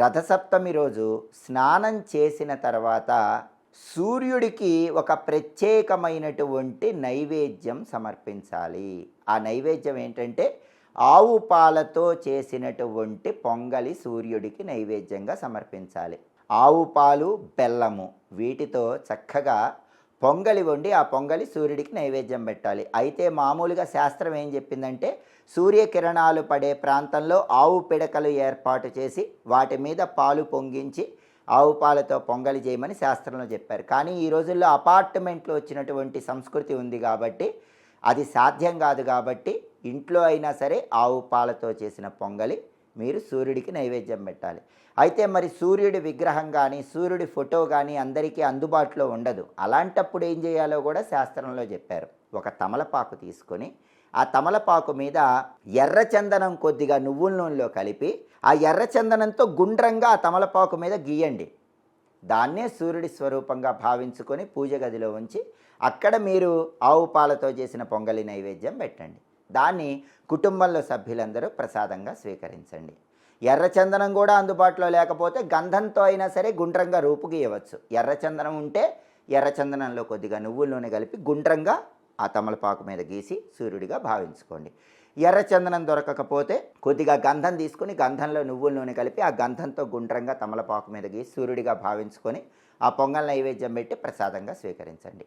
రథసప్తమి రోజు స్నానం చేసిన తర్వాత సూర్యుడికి ఒక ప్రత్యేకమైనటువంటి నైవేద్యం సమర్పించాలి. ఆ నైవేద్యం ఏంటంటే ఆవు పాలతో చేసినటువంటి పొంగలి సూర్యుడికి నైవేద్యంగా సమర్పించాలి. ఆవు పాలు బెల్లము వీటితో చక్కగా పొంగలి వండి ఆ పొంగలి సూర్యుడికి నైవేద్యం పెట్టాలి. అయితే మామూలుగా శాస్త్రం ఏం చెప్పిందంటే సూర్యకిరణాలు పడే ప్రాంతంలో ఆవు పిడకలు ఏర్పాటు చేసి వాటి మీద పాలు పొంగించి ఆవు పాలతో పొంగలి చేయమని శాస్త్రంలో చెప్పారు. కానీ ఈ రోజుల్లో అపార్ట్మెంట్లో వచ్చినటువంటి సంస్కృతి ఉంది కాబట్టి అది సాధ్యం కాదు కాబట్టి ఇంట్లో అయినా సరే ఆవు పాలతో చేసిన పొంగలి మీరు సూర్యుడికి నైవేద్యం పెట్టాలి. అయితే మరి సూర్యుడి విగ్రహం కానీ సూర్యుడి ఫోటో కానీ అందరికీ అందుబాటులో ఉండదు. అలాంటప్పుడు ఏం చేయాలో కూడా శాస్త్రంలో చెప్పారు. ఒక తమలపాకు తీసుకొని ఆ తమలపాకు మీద ఎర్రచందనం కొద్దిగా నువ్వుల నూనెలో కలిపి ఆ ఎర్రచందనంతో గుండ్రంగా ఆ తమలపాకు మీద గీయండి. దాన్నే సూర్యుడి స్వరూపంగా భావించుకొని పూజ గదిలో ఉంచి అక్కడ మీరు ఆవు పాలతో చేసిన పొంగలి నైవేద్యం పెట్టండి. దాన్ని కుటుంబంలో సభ్యులందరూ ప్రసాదంగా స్వీకరించండి. ఎర్రచందనం కూడా అందుబాటులో లేకపోతే గంధంతో అయినా సరే గుండ్రంగా రూపు గీయవచ్చు ఎర్రచందనం ఉంటే ఎర్రచందనంలో కొద్దిగా నువ్వుల నూనె కలిపి గుండ్రంగా ఆ తమలపాకు మీద గీసి సూర్యుడిగా భావించుకోండి. ఎర్రచందనం దొరకకపోతే కొద్దిగా గంధం తీసుకుని గంధంలో నువ్వుల నూనె కలిపి ఆ గంధంతో గుండ్రంగా తమలపాకు మీద గీసి సూర్యుడిగా భావించుకొని ఆ పొంగల్ నైవేద్యం పెట్టి ప్రసాదంగా స్వీకరించండి.